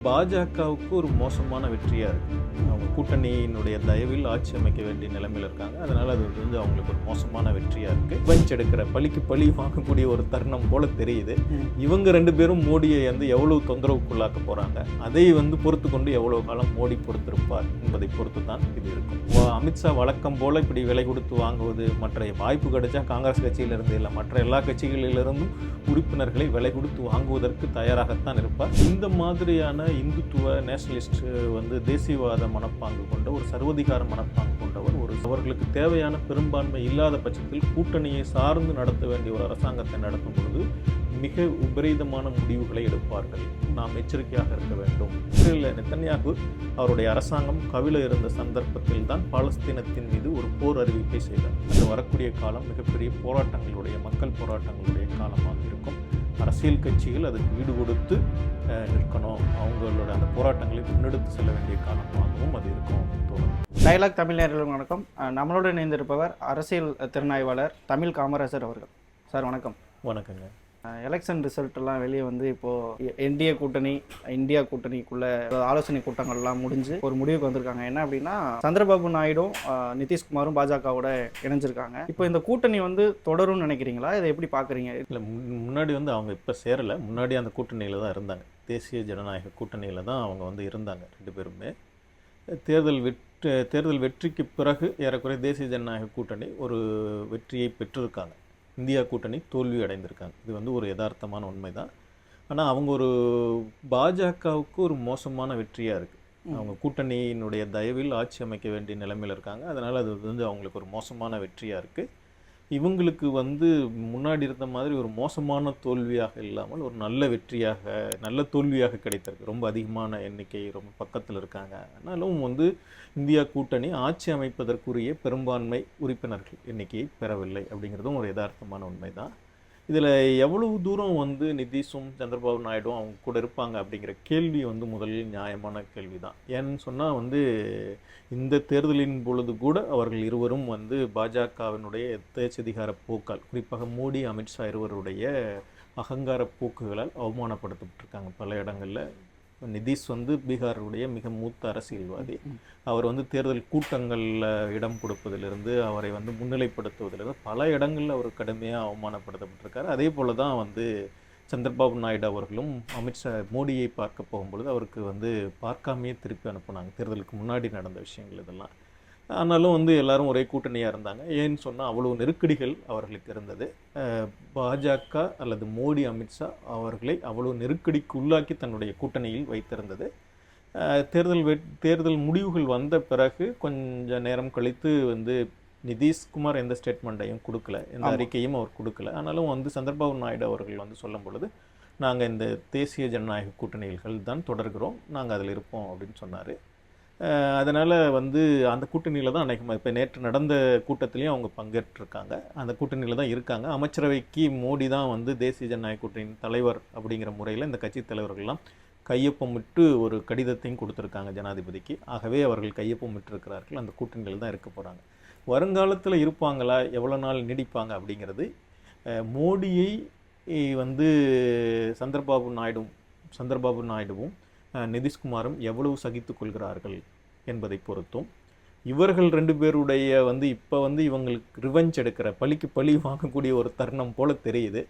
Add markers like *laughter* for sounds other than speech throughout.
பாஜகவுக்கு ஒரு மோசமான வெற்றியாக இருக்குது கூட்டணியினுடைய தயவில் ஆட்சி அமைக்க வேண்டிய நிலைமையில் இருக்காங்க. அதனால் அது வந்து அவங்களுக்கு ஒரு மோசமான வெற்றியாக இருக்குது பெஞ்ச் எடுக்கிற பழிக்கு பழி வாங்கக்கூடிய ஒரு தருணம் போல தெரியுது. இவங்க ரெண்டு பேரும் மோடியை வந்து எவ்வளவு தொந்தரவுக்குள்ளாக்க போகிறாங்க அதை வந்து பொறுத்து கொண்டு எவ்வளவு காலம் மோடி பொறுத்திருப்பார் என்பதை பொறுத்து தான் இது இருக்கும். அமித்ஷா வழக்கம் போல இப்படி விலை கொடுத்து வாங்குவது மற்ற வாய்ப்பு கிடைச்சா காங்கிரஸ் கட்சியிலிருந்து இல்லை மற்ற எல்லா கட்சிகளிலிருந்தும் உறுப்பினர்களை விலை கொடுத்து வாங்குவதற்கு தயாராகத்தான் இருப்பார். இந்த மாதிரியான இந்துத்துவ நேஷனலிஸ்ட் வந்து தேசியவாத மனப்பாங்கு கொண்ட ஒரு சர்வதிகார மனப்பாங்கு கொண்டவர் ஒரு அவர்களுக்கு தேவையான பெரும்பான்மை இல்லாத பட்சத்தில் கூட்டணியை சார்ந்து நடத்த வேண்டிய ஒரு அரசாங்கத்தை நடத்தும் பொழுது மிக விபரீதமான முடிவுகளை எடுப்பார்கள். நாம் எச்சரிக்கையாக இருக்க வேண்டும். இஸ்ரேலில் நெத்தன்யாகு அவருடைய அரசாங்கம் கவில இருந்த சந்தர்ப்பத்தில் தான் பாலஸ்தீனத்தின் மீது ஒரு போர் அறிவிப்பை செய்தார். அது வரக்கூடிய காலம் மிகப்பெரிய போராட்டங்களுடைய மக்கள் போராட்டங்களுடைய காலமாக இருக்கும். அரசியல் கட்சிகள் அதுக்கு ஈடு கொடுத்து நிற்கணும். அவங்களோட அந்த போராட்டங்களை முன்னெடுத்து செல்ல வேண்டிய காலமாகவும் அது இருக்கும். தோணும் டயலாக் தமிழ் வணக்கம். அஹ் நம்மளோடு இணைந்திருப்பவர் அரசியல் திறனாய்வாளர் தமிழ் காமராசர் அவர்கள். சார் வணக்கம். வணக்கங்க. எலெக்ஷன் ரிசல்ட் எல்லாம் வெளியே வந்து இப்போ என்டிஏ கூட்டணி இந்தியா கூட்டணிக்குள்ள ஆலோசனை கூட்டங்கள்லாம் முடிஞ்சு ஒரு முடிவுக்கு வந்திருக்காங்க. என்ன அப்படின்னா சந்திரபாபு நாயுடும் நிதிஷ்குமாரும் பாஜகவோட இணைஞ்சிருக்காங்க. இப்போ இந்த கூட்டணி வந்து தொடரும்னு நினைக்கிறீங்களா? இதை எப்படி பாக்குறீங்க இல்லை முன்னாடி வந்து அவங்க இப்போ சேரலை. முன்னாடி அந்த கூட்டணியில் தான் இருந்தாங்க. தேசிய ஜனநாயக கூட்டணியில் தான் அவங்க வந்து இருந்தாங்க ரெண்டு பேருமே. தேர்தல் வெற்றி தேர்தல் வெற்றிக்கு பிறகு ஏறக்குறைய தேசிய ஜனநாயக கூட்டணி ஒரு வெற்றியை பெற்றிருக்காங்க. இந்தியா கூட்டணி தோல்வி அடைந்திருக்காங்க இது வந்து ஒரு யதார்த்தமான உண்மை தான் ஆனால் அவங்க ஒரு பாஜகவுக்கு ஒரு மோசமான வெற்றியாக இருக்குது அவங்க கூட்டணியினுடைய தயவில் ஆட்சி அமைக்க வேண்டிய நிலைமையில் இருக்காங்க. அதனால் அது வந்து அவங்களுக்கு ஒரு மோசமான வெற்றியாக இருக்குது இவங்களுக்கு வந்து முன்னாடி இருந்த மாதிரி ஒரு மோசமான தோல்வியாக இல்லாமல் ஒரு நல்ல வெற்றியாக நல்ல தோல்வியாக கிடைத்திருக்கு. ரொம்ப அதிகமான எண்ணிக்கை ரொம்ப பக்கத்தில் இருக்காங்க. ஆனாலும் வந்து இந்தியா கூட்டணி ஆட்சி அமைப்பதற்குரிய பெரும்பான்மை உறுப்பினர்கள் எண்ணிக்கையை பெறவில்லை அப்படிங்கிறதும் ஒரு யதார்த்தமான உண்மை தான் இதில் எவ்வளவு தூரம் வந்து நிதிஷும் சந்திரபாபு நாயுடும் அவங்க கூட இருப்பாங்க அப்படிங்கிற கேள்வி வந்து முதலில் நியாயமான கேள்வி தான் ஏன்னு சொன்னால் வந்து இந்த தேர்தலின் பொழுது கூட அவர்கள் இருவரும் வந்து பாஜகவினுடைய தேச்சதிகார போக்கால் குறிப்பாக மோடி அமித்ஷா இருவருடைய அகங்கார போக்குகளால் அவமானப்படுத்தப்பட்டிருக்காங்க பல இடங்களில். நிதிஷ் வந்து பீகாருடைய மிக மூத்த அரசியல்வாதி. அவர் வந்து தேர்தல் கூட்டங்களில் இடம் கொடுப்பதிலிருந்து அவரை வந்து முன்னிலைப்படுத்துவதிலிருந்து பல இடங்களில் அவர் கடுமையாக அவமானப்படுத்தப்பட்டிருக்காரு. அதே போல தான் வந்து சந்திரபாபு நாயுடு அவர்களும் அமித்ஷா மோடியை பார்க்க போகும்பொழுது அவருக்கு வந்து பார்க்காமையே திருப்பி அனுப்புனாங்க. தேர்தலுக்கு முன்னாடி நடந்த விஷயங்கள் இதெல்லாம். ஆனாலும் வந்து எல்லாரும் ஒரே கூட்டணியாக இருந்தாங்க. ஏன்னு சொன்னால் அவ்வளோ நெருக்கடிகள் அவர்களுக்கு இருந்தது. பாஜக அல்லது மோடி அமித்ஷா அவர்களை அவ்வளோ நெருக்கடிக்கு உள்ளாக்கி தன்னுடைய கூட்டணியில் வைத்திருந்தது. தேர்தல் வெ தேர்தல் முடிவுகள் வந்த பிறகு கொஞ்ச நேரம் கழித்து வந்து நிதிஷ்குமார் எந்த ஸ்டேட்மெண்ட்டையும் கொடுக்கல. எந்த. அறிக்கையும் அவர் கொடுக்கல. ஆனாலும் வந்து சந்திரபாபு நாயுடு அவர்கள் வந்து சொல்லும் பொழுது நாங்கள் இந்த தேசிய ஜனநாயக கூட்டணிகள் தான் தொடர்கிறோம். நாங்கள் அதில் இருப்போம் அப்படின்னு சொன்னார். அதனால் வந்து அந்த கூட்டணியில் தான் அன்றைக்கு இப்போ நேற்று நடந்த கூட்டத்திலையும் அவங்க பங்கேற்றிருக்காங்க. அந்த கூட்டணியில் தான் இருக்காங்க. அமைச்சரவைக்கு மோடி தான் வந்து தேசிய ஜனநாயக கூட்டணியின் தலைவர் அப்படிங்கிற முறையில் இந்த கட்சி தலைவர்கள்லாம் கையொப்பமிட்டு ஒரு கடிதத்தையும் கொடுத்துருக்காங்க ஜனாதிபதிக்கு. ஆகவே அவர்கள் கையொப்பமிட்டிருக்கிறார்கள். அந்த கூட்டணியில் தான் இருக்க போகிறாங்க வருங்காலத்தில் இருப்பாங்களா? எவ்வளோ நாள் நீடிப்பாங்க அப்படிங்கிறது மோடியை வந்து சந்திரபாபு நாயுடும் சந்திரபாபு நாயுடுவும் நிதிஷ்குமாரும் எவ்வளவு சகித்துக் கொள்கிறார்கள் என்பதை பொறுத்தும் இவர்கள் ரெண்டு பேருடைய வந்து இப்போ வந்து இவங்களுக்கு ரிவெஞ்ச் எடுக்கிற பழிக்கு பழி வாங்கக்கூடிய ஒரு தருணம் போல தெரியுது.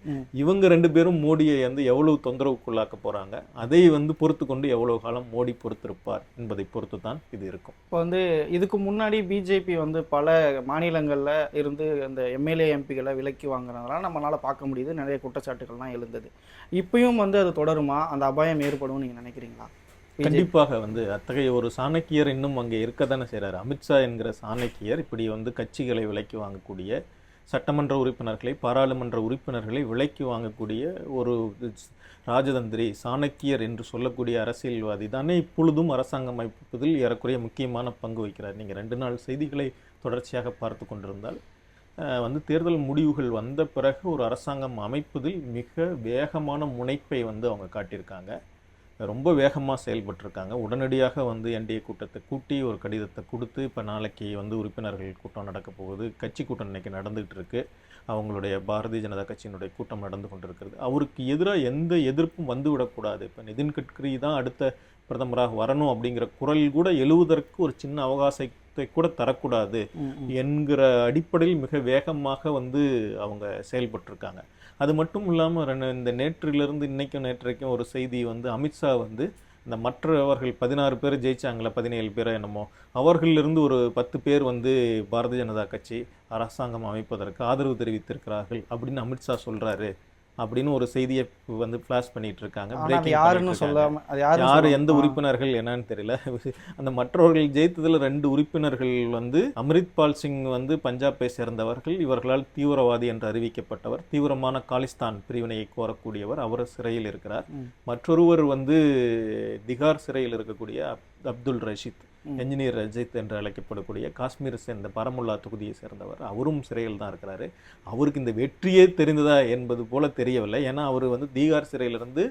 இவங்க ரெண்டு பேரும் மோடியை வந்து எவ்வளவு தொந்தரவுக்குள்ளாக்க போறாங்க அதை வந்து பொறுத்து கொண்டு எவ்வளவு காலம் மோடி பொறுத்திருப்பார் என்பதை பொறுத்து தான் இது இருக்கும். இப்போ வந்து இதுக்கு முன்னாடி பிஜேபி வந்து பல மாநிலங்களில் இருந்து அந்த எம்எல்ஏ எம்பிகளை விலக்கி வாங்குறதுனால நம்மளால பார்க்க முடியுது. நிறைய குற்றச்சாட்டுகள்லாம் எழுந்தது. இப்பயும் வந்து அது தொடருமா? அந்த அபாயம் ஏற்படும் நீங்கள் நினைக்கிறீங்களா? கண்டிப்பாக வந்து அத்தகைய ஒரு சாணக்கியர் இன்னும் அங்கே இருக்க தானே செய்கிறார் அமித்ஷா என்கிற சாணக்கியர் இப்படி வந்து கட்சிகளை விலைக்கு வாங்கக்கூடிய சட்டமன்ற உறுப்பினர்களை பாராளுமன்ற உறுப்பினர்களை விலைக்கு வாங்கக்கூடிய ஒரு ராஜதந்திரி சாணக்கியர் என்று சொல்லக்கூடிய அரசியல்வாதி தானே இப்பொழுதும் அரசாங்கம் அமைப்பதில் ஏறக்குறைய முக்கியமான பங்கு வகிக்கிறார். நீங்கள் ரெண்டு நாள் செய்திகளை தொடர்ச்சியாக பார்த்து கொண்டிருந்தால் வந்து தேர்தல் முடிவுகள் வந்த பிறகு ஒரு அரசாங்கம் அமைப்பதில் மிக வேகமான முனைப்பை வந்து அவங்க காட்டியிருக்காங்க. ரொம்ப வேகமாக செயல்பட்டிருக்காங்க. உடனடியாக வந்து என்டிஏ கூட்டத்தை கூட்டி ஒரு கடிதத்தை கொடுத்து இப்போ நாளைக்கு வந்து உறுப்பினர்கள் கூட்டம் நடக்க போகுது. கட்சி கூட்டம் இன்னைக்கு நடந்துகிட்டு இருக்கு. அவங்களுடைய பாரதிய ஜனதா கட்சியினுடைய கூட்டம் நடந்து கொண்டிருக்கிறது. அவருக்கு எதிராக எந்த எதிர்ப்பும் வந்து விடக்கூடாது இப்போ நிதின் கட்கரி தான் அடுத்த பிரதமராக வரணும் அப்படிங்கிற குரல் கூட எழுவதற்கு ஒரு சின்ன அவகாசத்தை கூட தரக்கூடாது. என்கிற அடிப்படையில் மிக வேகமாக வந்து அவங்க செயல்பட்டிருக்காங்க. அது மட்டும் இல்லாமல் இந்த நேற்றிலிருந்து இன்றைக்கும் நேற்றைக்கும் ஒரு செய்தி வந்து அமித்ஷா வந்து இந்த மற்றவர்கள் பதினாறு பேர் ஜெயிச்சாங்களே பதினேழு பேர் என்னமோ அவர்களிலிருந்து ஒரு பத்து பேர் வந்து பாரதிய ஜனதா கட்சி அரசாங்கம் அமைப்பதற்கு ஆதரவு தெரிவித்திருக்கிறார்கள் அப்படின்னு அமித்ஷா சொல்கிறாரு அப்படின்னு ஒரு செய்தியை வந்து ஃபிளாஷ் பண்ணிட்டு இருக்காங்க யாருன்னு. சொல்லாம அது யாரு எந்த உறுப்பினர்கள் என்னன்னு தெரியல *laughs* அந்த மற்றவர்கள் ஜெயித்ததுல ரெண்டு உறுப்பினர்கள் வந்து அம்ரித்பால் சிங் வந்து பஞ்சாபை சேர்ந்தவர்கள் இவர்களால் தீவிரவாதி என்று அறிவிக்கப்பட்டவர் தீவிரமான காலிஸ்தான் பிரிவினையை கோரக்கூடியவர் அவர் சிறையில் இருக்கிறார். மற்றொருவர் வந்து திகார் சிறையில் இருக்கக்கூடிய அப்- அப்துல் ரஷீத். என்ஜினியர் ரஜித் என்று அழைக்கப்படக்கூடிய காஷ்மீர் சேர்ந்த பரமுல்லா தொகுதியை சேர்ந்தவர். அவரும் சிறையில் தான் இருக்கிறாரு. அவருக்கு இந்த வெற்றியே தெரிந்ததா என்பது போல தெரியவில்லை. ஏன்னா அவர் வந்து தீகார் சிறையிலிருந்து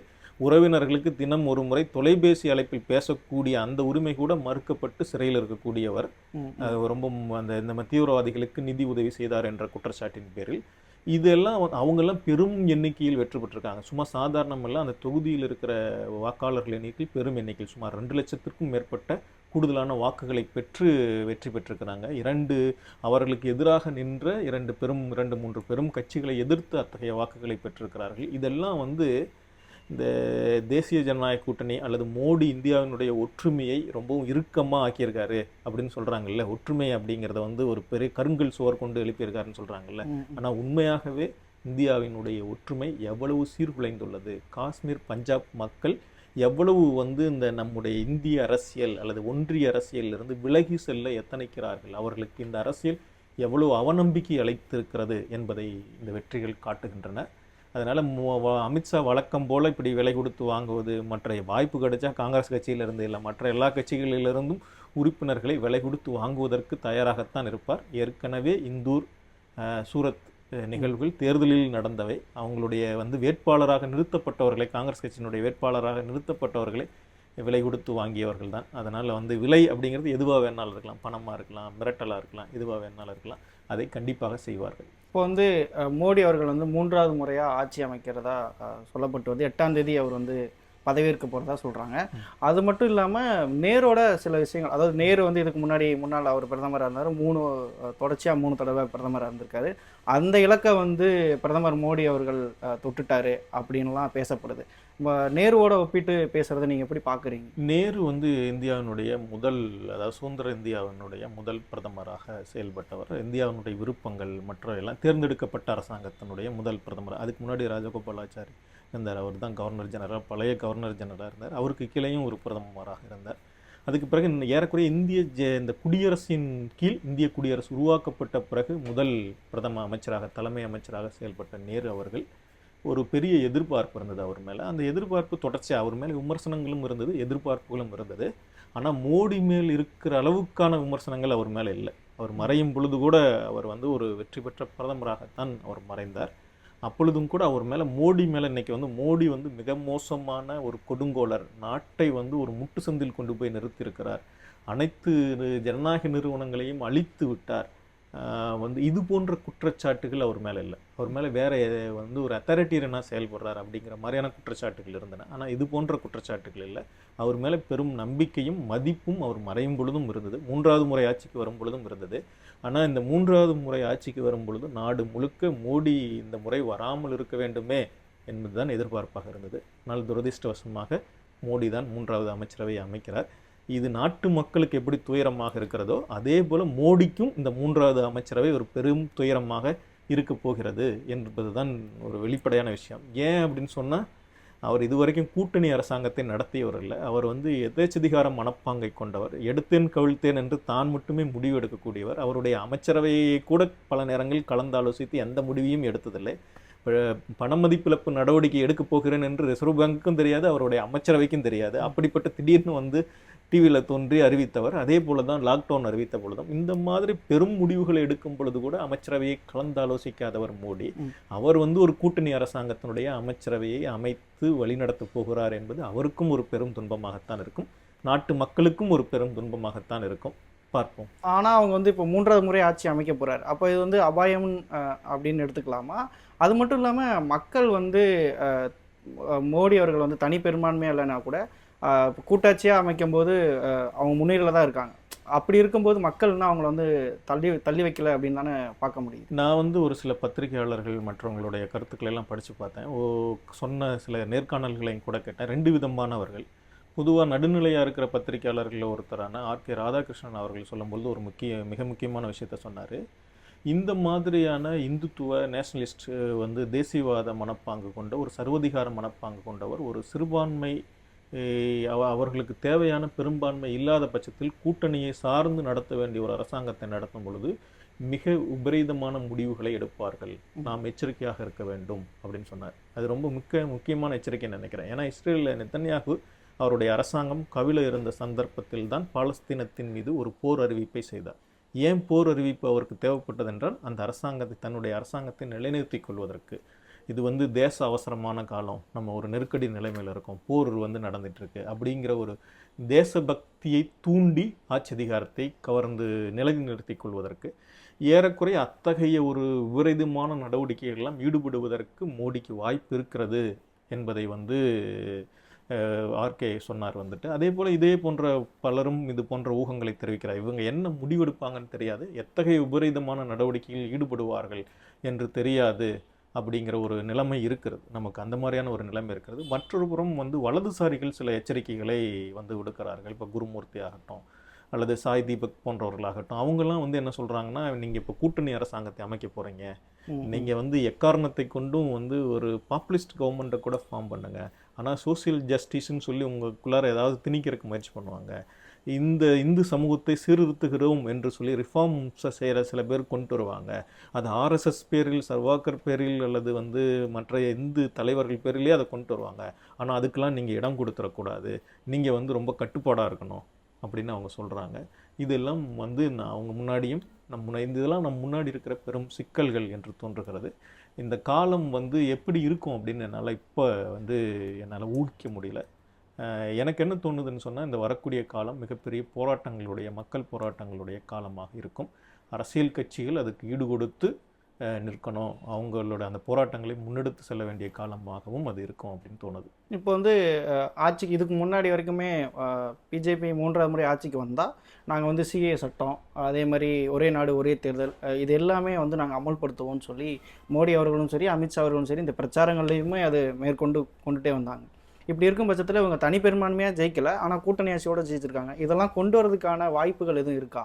உறவினர்களுக்கு தினம் ஒரு முறை தொலைபேசி அழைப்பில் பேசக்கூடிய அந்த உரிமை கூட மறுக்கப்பட்டு சிறையில் இருக்கக்கூடியவர். ரொம்ப அந்த இந்த தீவிரவாதிகளுக்கு நிதி உதவி செய்தார் என்ற குற்றச்சாட்டின் பேரில். இதெல்லாம் அவங்கெல்லாம் பெரும் எண்ணிக்கையில் வெற்றி பெற்றிருக்காங்க. சும்மா சாதாரணமெல்லாம் அந்த தொகுதியில் இருக்கிற வாக்காளர்கள் எண்ணிக்கை பெரும் எண்ணிக்கையில் சுமார் ரெண்டு லட்சத்திற்கும் மேற்பட்ட கூடுதலான வாக்குகளை பெற்று வெற்றி பெற்றிருக்கிறாங்க. இரண்டு அவர்களுக்கு எதிராக நின்ற இரண்டு பெரும் இரண்டு மூன்று பெரும் கட்சிகளை எதிர்த்து அத்தகைய வாக்குகளை பெற்றிருக்கிறார்கள். இதெல்லாம் வந்து இந்த தேசிய ஜனநாயக கூட்டணி அல்லது மோடி இந்தியாவினுடைய ஒற்றுமையை ரொம்பவும் இறுக்கமாக ஆக்கியிருக்காரு அப்படின்னு சொல்கிறாங்கல்ல ஒற்றுமை அப்படிங்கிறத வந்து ஒரு பெரிய கருங்கல் சுவர் கொண்டு எழுப்பியிருக்காருன்னு சொல்கிறாங்கல்ல. ஆனால் உண்மையாகவே இந்தியாவினுடைய ஒற்றுமை எவ்வளவு சீர்குலைந்துள்ளது? காஷ்மீர் பஞ்சாப் மக்கள் எவ்வளவு வந்து இந்த நம்முடைய இந்திய அரசியல் அல்லது ஒன்றிய அரசியலிலிருந்து விலகி செல்ல எத்தனைக்கிறார்கள்? அவர்களுக்கு இந்த அரசியல் எவ்வளவு அவநம்பிக்கை அளித்திருக்கிறது என்பதை இந்த வெற்றிகள் காட்டுகின்றன. அதனால் அமித்ஷா வழக்கம் போல் இப்படி விலை கொடுத்து வாங்குவது மற்ற வாய்ப்பு கிடைச்சா காங்கிரஸ் கட்சியிலிருந்து இல்லை மற்ற எல்லா கட்சிகளிலிருந்தும் உறுப்பினர்களை விலை கொடுத்து வாங்குவதற்கு தயாராகத்தான் இருப்பார். ஏற்கனவே இந்தூர் சூரத் நிகழ்வுகள் தேர்தலில் நடந்தவை. அவங்களுடைய வந்து வேட்பாளராக நிறுத்தப்பட்டவர்களை காங்கிரஸ் கட்சியினுடைய வேட்பாளராக நிறுத்தப்பட்டவர்களை விலை கொடுத்து வாங்கியவர்கள் தான். அதனால் வந்து விலை அப்படிங்கிறது எதுவாக வேணாலும் இருக்கலாம். பணமாக இருக்கலாம் மிரட்டலாக இருக்கலாம் எதுவாக வேணாலும் இருக்கலாம். அதை கண்டிப்பாக செய்வார்கள். இப்போ வந்து மோடி அவர்கள் வந்து மூன்றாவது முறையாக ஆட்சி அமைக்கிறதா சொல்லப்பட்டு வந்து எட்டாம் தேதி அவர் வந்து பதவியேற்க போகிறதா சொல்கிறாங்க அது மட்டும் இல்லாமல் நேரோட சில விஷயங்கள் அதாவது நேரு வந்து இதுக்கு முன்னாடி முன்னால் அவர் பிரதமராக இருந்தார் மூணு தொடர்ச்சியாக மூணு தடவை பிரதமராக இருந்திருக்காரு. அந்த இலக்கை வந்து பிரதமர் மோடி அவர்கள் தொட்டுட்டாரு அப்படின்லாம் பேசப்படுது. நேருவோட ஒப்பிட்டு பேசுறதை நீங்கள் எப்படி பார்க்குறீங்க நேரு வந்து இந்தியாவினுடைய முதல் அதாவது சுதந்திர இந்தியாவினுடைய முதல் பிரதமராக செயல்பட்டவர். இந்தியாவினுடைய விருப்பங்கள் மற்ற எல்லாம் தேர்ந்தெடுக்கப்பட்ட அரசாங்கத்தினுடைய முதல் பிரதமர். அதுக்கு முன்னாடி ராஜகோபாலாச்சாரி. இருந்தார் அவர் தான் கவர்னர் ஜெனரல் பழைய கவர்னர் ஜெனரலாக இருந்தார். அவருக்கு கீழேயும் ஒரு பிரதமராக இருந்தார். அதுக்கு பிறகு ஏறக்குறைய இந்திய ஜெ- இந்த குடியரசின் கீழ் இந்திய குடியரசு உருவாக்கப்பட்ட பிறகு முதல் பிரதம அமைச்சராக தலைமை அமைச்சராக செயல்பட்ட நேரு அவர்கள் ஒரு பெரிய எதிர்பார்ப்பு இருந்தது அவர் மேலே. அந்த எதிர்பார்ப்பு தொடர்ச்சியாக அவர் மேலே விமர்சனங்களும் இருந்தது எதிர்பார்ப்புகளும் இருந்தது. ஆனால் மோடி மேல் இருக்கிற அளவுக்கான விமர்சனங்கள் அவர் மேலே இல்லை. அவர் மறையும் பொழுது கூட அவர் வந்து ஒரு வெற்றி பெற்ற பிரதமராகத்தான் அவர் மறைந்தார். அப்பொழுதும் கூட அவர் மேலே மோடி மேலே இன்னைக்கு வந்து மோடி வந்து மிக மோசமான ஒரு கொடுங்கோலர் நாட்டை வந்து ஒரு முட்டு சந்தில் கொண்டு போய் நிறுத்தியிருக்கிறார். அனைத்து ஜனநாயக நிறுவனங்களையும் அழித்து விட்டார். வந்து இது போன்ற குற்றச்சாட்டுகள் அவர் மேலே இல்லை. அவர் மேலே வேற வந்து ஒரு அத்தாரிட்டீரியனாக செயல்படுறார் அப்படிங்கிற மாதிரியான குற்றச்சாட்டுகள் இருந்தன. ஆனால் இது போன்ற குற்றச்சாட்டுகள் இல்லை. அவர் மேலே பெரும் நம்பிக்கையும் மதிப்பும் அவர் மறையும் பொழுதும் இருந்தது. மூன்றாவது முறை ஆட்சிக்கு வரும் பொழுதும் இருந்தது. ஆனால் இந்த மூன்றாவது முறை ஆட்சிக்கு வரும் பொழுது நாடு முழுக்க மோடி இந்த முறை வராமல் இருக்க வேண்டுமே என்பதுதான் எதிர்பார்ப்பாக இருந்தது. ஆனால் துரதிர்ஷ்டவசமாக மோடி தான் மூன்றாவது அமைச்சரவை அமைக்கிறார். இது நாட்டு மக்களுக்கு எப்படி துயரமாக இருக்கிறதோ அதே போல் மோடிக்கும் இந்த மூன்றாவது அமைச்சரவை ஒரு பெரும் துயரமாக இருக்க போகிறது என்பது தான் ஒரு வெளிப்படையான விஷயம். ஏன் அப்படின்னு சொன்னால் அவர் இதுவரைக்கும் கூட்டணி அரசாங்கத்தை நடத்தியவர் இல்லை. அவர் வந்து எதேச்சதிகார மனப்பாங்கை கொண்டவர். எடுத்தேன் கவிழ்த்தேன் என்று தான் மட்டுமே முடிவு எடுக்கக்கூடியவர். அவருடைய அமைச்சரவையை கூட பல நேரங்களில் கலந்தாலோசித்து எந்த முடிவையும் எடுத்ததில்லை. பண மதிப்பிழப்பு நடவடிக்கை எடுக்கப் போகிறேன் என்று ரிசர்வ் பேங்க்குக்கும் தெரியாது அவருடைய அமைச்சரவைக்கும் தெரியாது. அப்படிப்பட்ட திடீர்னு வந்து டிவியில் தோன்றி அறிவித்தவர் அதே போல தான் லாக்டவுன் அறிவித்த பொழுதும் இந்த மாதிரி பெரும் முடிவுகளை எடுக்கும் பொழுது கூட அமைச்சரவையை கலந்தாலோசிக்காதவர் மோடி. அவர் வந்து ஒரு கூட்டணி அரசாங்கத்தினுடைய அமைச்சரவையை அமைத்து வழிநடத்த போகிறார் என்பது அவருக்கும் ஒரு பெரும் துன்பமாகத்தான் இருக்கும். நாட்டு மக்களுக்கும் ஒரு பெரும் துன்பமாகத்தான் இருக்கும். பார்ப்போம். ஆனால் அவங்க வந்து இப்போ மூன்றாவது முறை ஆட்சி அமைக்க போறாரு. அப்போ இது வந்து அபாயம் அப்படின்னு எடுத்துக்கலாமா? அது மட்டும் இல்லாமல் மக்கள் வந்து மோடி அவர்கள் வந்து தனி பெரும்பான்மையாக இல்லைனா கூட கூட்டாட்சியாக அமைக்கும்போது போது அவங்க முன்னிலையில் தான் இருக்காங்க. அப்படி இருக்கும்போது மக்கள் அவங்கள வந்து தள்ளி தள்ளி வைக்கல அப்படின்னு தானே பார்க்க முடியும் நான் வந்து ஒரு சில பத்திரிகையாளர்கள் மற்றவங்களுடைய கருத்துக்களை எல்லாம் படித்து பார்த்தேன். ஓ சொன்ன சில நேர்காணல்களையும் கூட கேட்டேன். ரெண்டு விதமானவர்கள். பொதுவாக நடுநிலையாக இருக்கிற பத்திரிகையாளர்களில் ஒருத்தரான ஆர் கே ராதாகிருஷ்ணன் அவர்கள் சொல்லும்பொழுது ஒரு முக்கிய மிக முக்கியமான விஷயத்த சொன்னார். இந்த மாதிரியான இந்துத்துவ நேஷனலிஸ்ட் வந்து தேசியவாத மனப்பாங்கு கொண்ட ஒரு சர்வதிகார மனப்பாங்கு கொண்டவர் ஒரு சிறுபான்மை அவ- அவர்களுக்கு தேவையான பெரும்பான்மை இல்லாத பட்சத்தில் கூட்டணியை சார்ந்து நடத்த வேண்டிய ஒரு அரசாங்கத்தை நடத்தும் பொழுது மிக விபரீதமான முடிவுகளை எடுப்பார்கள். நாம் எச்சரிக்கையாக இருக்க வேண்டும் அப்படின்னு சொன்னார். அது ரொம்ப முக்கிய முக்கியமான எச்சரிக்கைன்னு நினைக்கிறேன். ஏன்னா இஸ்ரேலில் நெத்தன்யாகு அவருடைய அரசாங்கம் கவிழ இருந்த சந்தர்ப்பத்தில் தான் பாலஸ்தீனத்தின் மீது ஒரு போர் அறிவிப்பை செய்தார். ஏன் போர் அறிவிப்பு அவருக்கு தேவைப்பட்டது என்றால் அந்த அரசாங்கத்தை தன்னுடைய அரசாங்கத்தை நிலைநிறுத்திக் கொள்வதற்கு. இது வந்து தேச அவசரமான காலம். நம்ம ஒரு நெருக்கடி நிலைமையில் இருக்கோம். போர் வந்து நடந்துகிட்ருக்கு அப்படிங்கிற ஒரு தேசபக்தியை தூண்டி ஆட்சி அதிகாரத்தை கவர்ந்து நிலைநிறுத்திக் கொள்வதற்கு ஏறக்குறைய அத்தகைய ஒரு விபரீதமான நடவடிக்கைகளெல்லாம் ஈடுபடுவதற்கு மோடிக்கு வாய்ப்பு இருக்கிறது என்பதை வந்து ஆர்கே சொன்னார் வந்துட்டு. அதே போல் இதே போன்ற பலரும் இது போன்ற ஊகங்களை தெரிவிக்கிறார். இவங்க என்ன முடிவெடுப்பாங்கன்னு தெரியாது. எத்தகைய விபரீதமான நடவடிக்கையில் ஈடுபடுவார்கள் என்று தெரியாது அப்படிங்கிற ஒரு நிலைமை இருக்கிறது. நமக்கு அந்த மாதிரியான ஒரு நிலைமை இருக்கிறது. மற்றொரு புறம் வந்து வலதுசாரிகள் சில எச்சரிக்கைகளை வந்து விடுக்கிறார்கள். இப்போ குருமூர்த்தி ஆகட்டும் அல்லது சாய் தீபக் போன்றவர்களாகட்டும் அவங்கெல்லாம் வந்து என்ன சொல்கிறாங்கன்னா நீங்கள் இப்போ கூட்டணி அரசாங்கத்தை அமைக்க போகிறீங்க நீங்கள் வந்து எக்காரணத்தை கொண்டும் வந்து ஒரு பாப்புலிஸ்ட் கவர்மெண்ட்டை கூட ஃபார்ம் பண்ணுங்க. ஆனால் சோஷியல் ஜஸ்டிஸ்ன்னு சொல்லி உங்களுக்குள்ளார ஏதாவது திணிக்கிறதுக்கு முயற்சி பண்ணுவாங்க. இந்த இந்து சமூகத்தை சீர்திருத்துகிறோம் என்று சொல்லி ரிஃபார்ம்ஸை செய்கிற சில பேர் கொண்டு வருவாங்க. அது ஆர்எஸ்எஸ் பேரில் சர்வாக்கர் பேரில் அல்லது வந்து மற்ற இந்து தலைவர்கள் பேரிலே அதை கொண்டு வருவாங்க. ஆனால் அதுக்கெல்லாம் நீங்கள் இடம் கொடுத்துடக்கூடாது. நீங்கள் வந்து ரொம்ப கட்டுப்பாடாக இருக்கணும் அப்படின்னு அவங்க சொல்கிறாங்க இதெல்லாம் வந்து நான் அவங்க முன்னாடியும் நம் முன்ன இந்த இதெல்லாம் நம் முன்னாடி இருக்கிற பெரும் சிக்கல்கள் என்று தோன்றுகிறது. இந்த காலம் வந்து எப்படி இருக்கும் அப்படின்னு என்னால் இப்போ வந்து என்னால் ஊகிக்க முடியல. எனக்கு என்ன தோணுதுன்னு சொன்னால் இந்த வரக்கூடிய காலம் மிகப்பெரிய போராட்டங்களுடைய மக்கள் போராட்டங்களுடைய காலமாக இருக்கும். அரசியல் கட்சிகள் அதுக்கு ஈடு கொடுத்து நிற்கணும். அவங்களோட அந்த போராட்டங்களை முன்னெடுத்து செல்ல வேண்டிய காலமாகவும் அது இருக்கும் அப்படின்னு தோணுது. இப்போ வந்து ஆட்சிக்கு இதுக்கு முன்னாடி வரைக்குமே பிஜேபி மூன்றாவது முறை ஆட்சிக்கு வந்தால் நாங்கள் வந்து சிஏ சட்டம் அதே மாதிரி ஒரே நாடு ஒரே தேர்தல் இது எல்லாமே வந்து நாங்கள் அமல்படுத்துவோம்னு சொல்லி மோடி அவர்களும் சரி அமித்ஷா அவர்களும் சரி இந்த பிரச்சாரங்கள்லையுமே அது மேற்கொண்டு கொண்டுட்டே வந்தாங்க. இப்படி இருக்கும் பட்சத்தில் இவங்க தனிப்பெரும்பான்மையாக ஜெயிக்கலை ஆனால் கூட்டணி ஆட்சியோடு ஜெயிச்சிருக்காங்க. இதெல்லாம் கொண்டு வரதுக்கான வாய்ப்புகள் எதுவும் இருக்கா?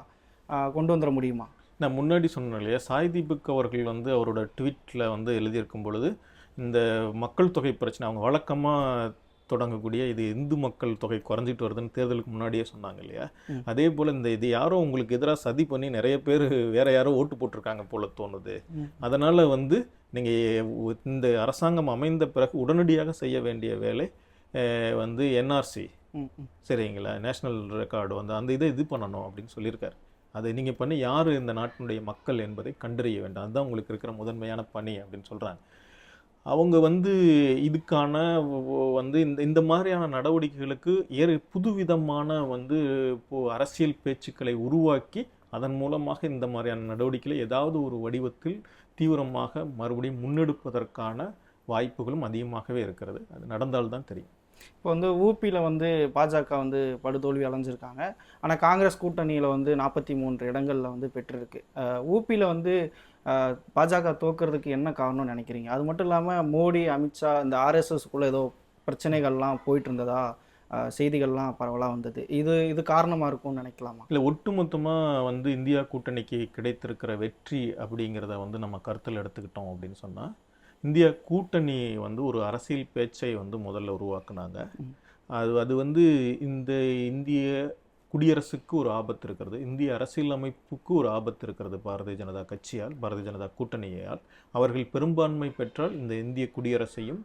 கொண்டு வந்துட முடியுமா? நான் முன்னாடி சொன்னேன் இல்லையா? சாய் தீபக் அவர்கள் வந்து அவரோட ட்வீட்டில் வந்து எழுதியிருக்கும் பொழுது இந்த மக்கள் தொகை பிரச்சனை அவங்க வழக்கமாக தொடங்கக்கூடிய இது இந்து மக்கள் தொகை குறைஞ்சிட்டு வருதுன்னு தேர்தலுக்கு முன்னாடியே சொன்னாங்க இல்லையா. அதே போல் இந்த இது யாரோ உங்களுக்கு எதிராக சதி பண்ணி நிறைய பேர் வேற யாரோ ஓட்டு போட்டிருக்காங்க போல தோணுது. அதனால் வந்து நீங்கள் இந்த அரசாங்கம் அமைந்த பிறகு உடனடியாக செய்ய வேண்டிய வேலை வந்து என்ஆர்சி சரிங்களா? நேஷ்னல் ரெக்கார்டு வந்து அந்த இதை இது பண்ணணும் அப்படின்னு சொல்லியிருக்காரு. அதை நீங்கள் பண்ணி யார் இந்த நாட்டினுடைய மக்கள் என்பதை கண்டறிய வேண்டும். அதுதான் உங்களுக்கு இருக்கிற முதன்மையான பணி அப்படின்னு சொல்கிறாங்க அவங்க வந்து இதுக்கான வந்து இந்த இந்த மாதிரியான நடவடிக்கைகளுக்கு ஏறு புதுவிதமான வந்து இப்போது அரசியல் பேச்சுக்களை உருவாக்கி அதன் மூலமாக இந்த மாதிரியான நடவடிக்கைகளை ஏதாவது ஒரு வடிவத்தில் தீவிரமாக மறுபடியும் முன்னெடுப்பதற்கான வாய்ப்புகளும் அதிகமாகவே இருக்கிறது. அது நடந்தால்தான் தெரியும். இப்போ வந்து ஊபியில் வந்து பாஜக வந்து படுதோல்வி அடைஞ்சிருக்காங்க. ஆனால் காங்கிரஸ் கூட்டணியில் வந்து நாற்பத்தி மூன்று இடங்களில் வந்து பெற்றிருக்கு. ஊபியில் வந்து பாஜக தோக்கிறதுக்கு என்ன காரணம்னு நினைக்கிறீங்க? அது மட்டும் இல்லாமல் மோடி அமித்ஷா இந்த ஆர்எஸ்எஸ்க்குள்ளே ஏதோ பிரச்சனைகள்லாம் போயிட்டு இருந்ததா செய்திகள்லாம் பரவலாக வந்தது. இது இது காரணமாக இருக்கும்னு நினைக்கலாமா? இல்லை ஒட்டுமொத்தமாக வந்து இந்தியா கூட்டணிக்கு கிடைத்திருக்கிற வெற்றி அப்படிங்கிறத வந்து நம்ம கருத்தில் எடுத்துக்கிட்டோம் அப்படின்னு சொன்னால் இந்திய கூட்டணி வந்து ஒரு அரசியல் பேச்சை வந்து முதல்ல உருவாக்குனாங்க. அது அது வந்து இந்த இந்திய குடியரசுக்கு ஒரு ஆபத்து இருக்கிறது. இந்திய அரசியலமைப்புக்கு ஒரு ஆபத்து இருக்கிறது பாரதிய ஜனதா கட்சியால் பாரதிய ஜனதா கூட்டணியால். அவர்கள் பெரும்பான்மை பெற்றால் இந்த இந்திய குடியரசையும்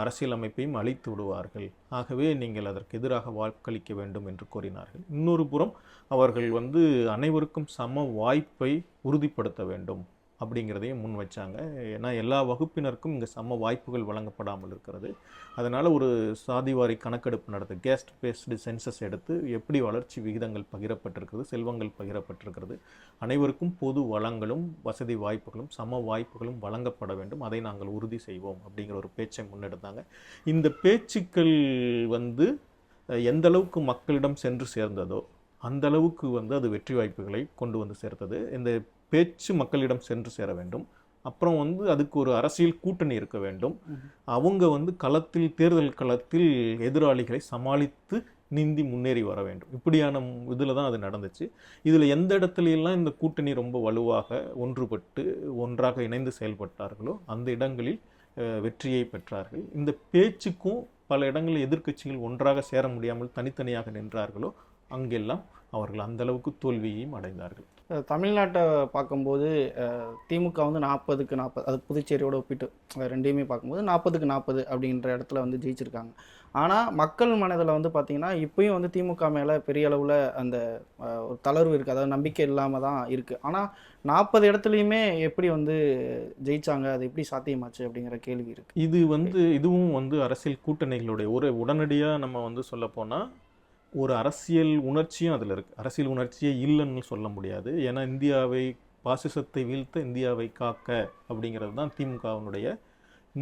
அரசியலமைப்பையும் அழித்து விடுவார்கள். ஆகவே நீங்கள் அதற்கு எதிராக வாக்களிக்க வேண்டும் என்று கூறினார்கள். இன்னொரு புறம் அவர்கள் வந்து அனைவருக்கும் சம வாய்ப்பை உறுதிப்படுத்த வேண்டும். அப்படிங்கிறதையும் முன் வச்சாங்க. ஏன்னா எல்லா வகுப்பினருக்கும் இங்கே சம வாய்ப்புகள் வழங்கப்படாமல் இருக்கிறது. அதனால் ஒரு சாதிவாரி கணக்கெடுப்பு நடத்து கேஸ்ட் பேஸ்டு சென்சஸ் எடுத்து எப்படி வளர்ச்சி விகிதங்கள் பகிரப்பட்டிருக்கிறது செல்வங்கள் பகிரப்பட்டிருக்கிறது அனைவருக்கும் பொது வளங்களும் வசதி வாய்ப்புகளும் சம வாய்ப்புகளும் வழங்கப்பட வேண்டும். அதை நாங்கள் உறுதி செய்வோம் அப்படிங்கிற ஒரு பேச்சை முன்னெடுத்தாங்க. இந்த பேச்சுக்கள் வந்து எந்த அளவுக்கு மக்களிடம் சென்று சேர்ந்ததோ அந்த அளவுக்கு வந்து அது வெற்றி வாய்ப்புகளை கொண்டு வந்து சேர்த்தது. இந்த பேச்சு மக்களிடம் சென்று சேர வேண்டும். அப்புறம் வந்து அதுக்கு ஒரு அரசியல் கூட்டணி இருக்க வேண்டும். அவங்க வந்து களத்தில் தேர்தல் களத்தில் எதிராளிகளை சமாளித்து நீந்தி முன்னேறி வர வேண்டும். இப்படியான இதில் தான் அது நடந்துச்சு. இதில் எந்த இடத்துலையெல்லாம் இந்த கூட்டணி ரொம்ப வலுவாக ஒன்றுபட்டு ஒன்றாக இணைந்து செயல்பட்டார்களோ அந்த இடங்களில் வெற்றியை பெற்றார்கள். இந்த பேச்சுக்கும் பல இடங்களில் எதிர்க்கட்சிகள் ஒன்றாக சேர முடியாமல் தனித்தனியாக நின்றார்களோ அங்கெல்லாம் அவர்கள் அந்தளவுக்கு தோல்வியையும் அடைந்தார்கள். தமிழ்நாட்டை பார்க்கும்போது திமுக வந்து நாற்பதுக்கு நாற்பது அது புதுச்சேரியோட ஒப்பிட்டு ரெண்டையுமே பார்க்கும்போது நாற்பதுக்கு நாற்பது அப்படின்ற இடத்துல வந்து ஜெயிச்சிருக்காங்க. ஆனால் மக்கள் மனதில் வந்து பார்த்திங்கன்னா இப்பயும் வந்து திமுக மேலே பெரிய அளவில் அந்த ஒரு தளர்வு இருக்குது அதாவது நம்பிக்கை இல்லாமல் தான் இருக்குது ஆனால் நாற்பது இடத்துலையுமே எப்படி வந்து ஜெயிச்சாங்க அது எப்படி சாத்தியமாச்சு அப்படிங்கிற கேள்வி இருக்குது இது வந்து இதுவும் வந்து அரசியல் கூட்டணிகளுடைய ஒரு உடனடியாக நம்ம வந்து சொல்லப்போனால் ஒரு அரசியல் உணர்ச்சியும் அதில் இருக்குது அரசியல் உணர்ச்சியே இல்லைன்னு சொல்ல முடியாது. ஏன்னா இந்தியாவை பாசிசத்தை வீழ்த்த இந்தியாவை காக்க அப்படிங்கிறது தான் திமுகவினுடைய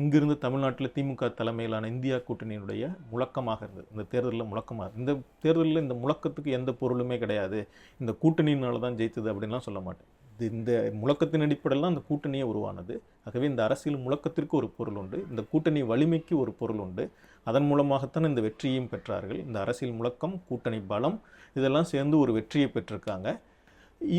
இங்கிருந்து தமிழ்நாட்டில் திமுக தலைமையிலான இந்தியா கூட்டணியினுடைய முழக்கமாக இருந்தது. இந்த தேர்தலில் முழக்கமாக இந்த தேர்தலில் இந்த முழக்கத்துக்கு எந்த பொருளுமே கிடையாது. இந்த கூட்டணியினால தான் ஜெயித்தது அப்படின்லாம் சொல்ல மாட்டேன். இது இந்த முழக்கத்தின் அடிப்படையில் அந்த கூட்டணியே உருவானது. ஆகவே இந்த அரசியல் முழக்கத்திற்கு ஒரு பொருள் உண்டு. இந்த கூட்டணி வலிமைக்கு ஒரு பொருள் உண்டு. அதன் மூலமாகத்தான் இந்த வெற்றியையும் பெற்றார்கள். இந்த அரசியல் முழக்கம் கூட்டணி பலம் இதெல்லாம் சேர்ந்து ஒரு வெற்றியை பெற்றிருக்காங்க.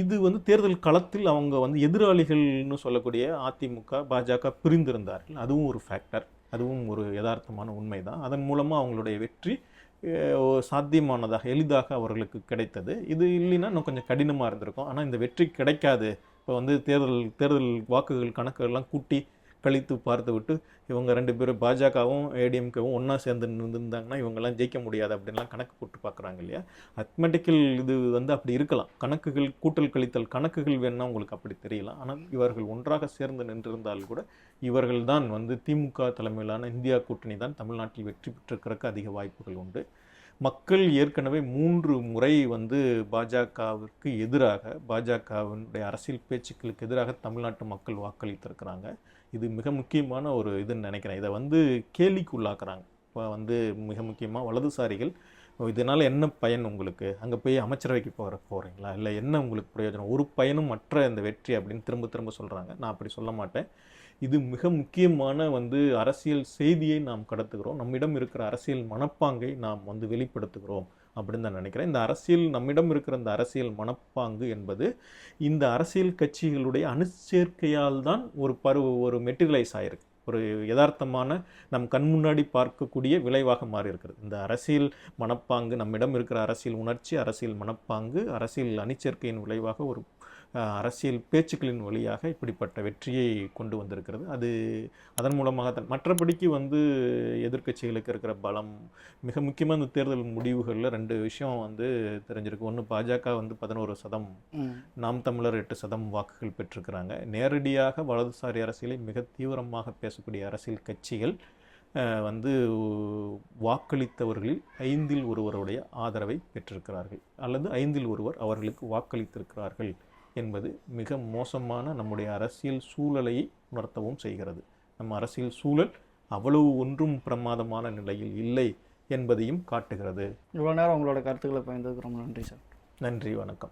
இது வந்து தேர்தல் களத்தில் அவங்க வந்து எதிராளிகள்னு சொல்லக்கூடிய அதிமுக பாஜக பிரிந்திருந்தார்கள். அதுவும் ஒரு ஃபேக்டர் அதுவும் ஒரு யதார்த்தமான உண்மை தான் அதன் மூலமாக அவங்களுடைய வெற்றி சாத்தியமானதாக எளிதாக அவர்களுக்கு கிடைத்தது. இது இல்லைன்னா இன்னும் கொஞ்சம் கடினமாக இருந்திருக்கும். ஆனால் இந்த வெற்றி கிடைக்காது. இப்போ வந்து தேர்தல் தேர்தல் வாக்குகள் கணக்குகள்லாம் கூட்டி கழித்து பார்த்துவிட்டு இவங்க ரெண்டு பேரும் பாஜகவும் ஏடிஎம்கேவும் ஒன்றா சேர்ந்து நின்றுருந்தாங்கன்னா இவங்கெல்லாம் ஜெயிக்க முடியாது அப்படின்லாம் கணக்கு போட்டு பார்க்குறாங்க இல்லையா? அத்மெட்டிக்கல் இது வந்து அப்படி இருக்கலாம். கணக்குகள் கூட்டல் கழித்தல் கணக்குகள் வேணால் உங்களுக்கு அப்படி தெரியலாம். ஆனால் இவர்கள் ஒன்றாக சேர்ந்து நின்றிருந்தால் கூட இவர்கள் தான் வந்து திமுக தலைமையிலான இந்தியா கூட்டணி தான் தமிழ்நாட்டில் வெற்றி பெற்றிருக்கிறதுக்கு அதிக வாய்ப்புகள் உண்டு. மக்கள் ஏற்கனவே மூன்று முறை வந்து பாஜகவிற்கு எதிராக பாஜகவினுடைய அரசியல் பேச்சுக்களுக்கு எதிராக தமிழ்நாட்டு மக்கள் வாக்களித்திருக்கிறாங்க. இது மிக முக்கியமான ஒரு இதுன்னு நினைக்கிறேன். இதை வந்து கேலிக்கு உள்ளாக்குறாங்க இப்போ வந்து மிக முக்கியமாக வலதுசாரிகள் இதனால் என்ன பயன் உங்களுக்கு? அங்கே போய் அமைச்சரவைக்கு போகிற போகிறீங்களா இல்லை என்ன உங்களுக்கு பிரயோஜனம்? ஒரு பயனும் மற்ற இந்த வெற்றி அப்படின்னு திரும்ப திரும்ப சொல்கிறாங்க நான் அப்படி சொல்ல மாட்டேன். இது மிக முக்கியமான வந்து அரசியல் செய்தியை நாம் கடத்துகிறோம். நம்மிடம் இருக்கிற அரசியல் மனப்பாங்கை நாம் வந்து வெளிப்படுத்துகிறோம் அப்படின்னு நான் நினைக்கிறேன். இந்த அரசியல் நம்மிடம் இருக்கிற இந்த அரசியல் மனப்பாங்கு என்பது இந்த அரசியல் கட்சிகளுடைய அணுச்சேர்க்கையால் தான் ஒரு பருவ ஒரு மெட்டீரியலைஸ் ஆயிருக்கு. ஒரு யதார்த்தமான நம் கண் முன்னாடி பார்க்கக்கூடிய விளைவாக மாறி இருக்கிறது இந்த அரசியல் மனப்பாங்கு நம்மிடம் இருக்கிற அரசியல் உணர்ச்சி அரசியல் மனப்பாங்கு அரசியல் அணிச்சேர்க்கையின் விளைவாக ஒரு அரசியல் பேச்சுக்களின் வழியாக இப்படிப்பட்ட வெற்றியை கொண்டு வந்திருக்கிறது. அது அதன் மூலமாக தான் மற்றபடிக்கு வந்து எதிர்க்கட்சிகளுக்கு இருக்கிற பலம் மிக முக்கியமாக இந்த தேர்தல் முடிவுகளில் ரெண்டு விஷயம் வந்து தெரிஞ்சிருக்கு. ஒன்று பாஜக வந்து பதினோரு சதம் நாம் தமிழர் எட்டு சதம் வாக்குகள் பெற்றிருக்கிறாங்க. நேரடியாக வலதுசாரி அரசியலை மிக தீவிரமாக பேசக்கூடிய அரசியல் கட்சிகள் வந்து வாக்களித்தவர்களில் ஐந்தில் ஒருவருடைய ஆதரவை பெற்றிருக்கிறார்கள். அல்லது ஐந்தில் ஒருவர் அவர்களுக்கு வாக்களித்திருக்கிறார்கள். என்பது மிக மோசமான நம்முடைய அரசியல் சூழலை உணர்த்தவும் செய்கிறது. நம்ம அரசியல் சூழல் அவ்வளவு ஒன்றும் பிரமாதமான நிலையில் இல்லை என்பதையும் காட்டுகிறது. இவ்வளோ நேரம் உங்களோட கருத்துக்களை பயந்ததுக்கு ரொம்ப நன்றி சார். நன்றி வணக்கம்.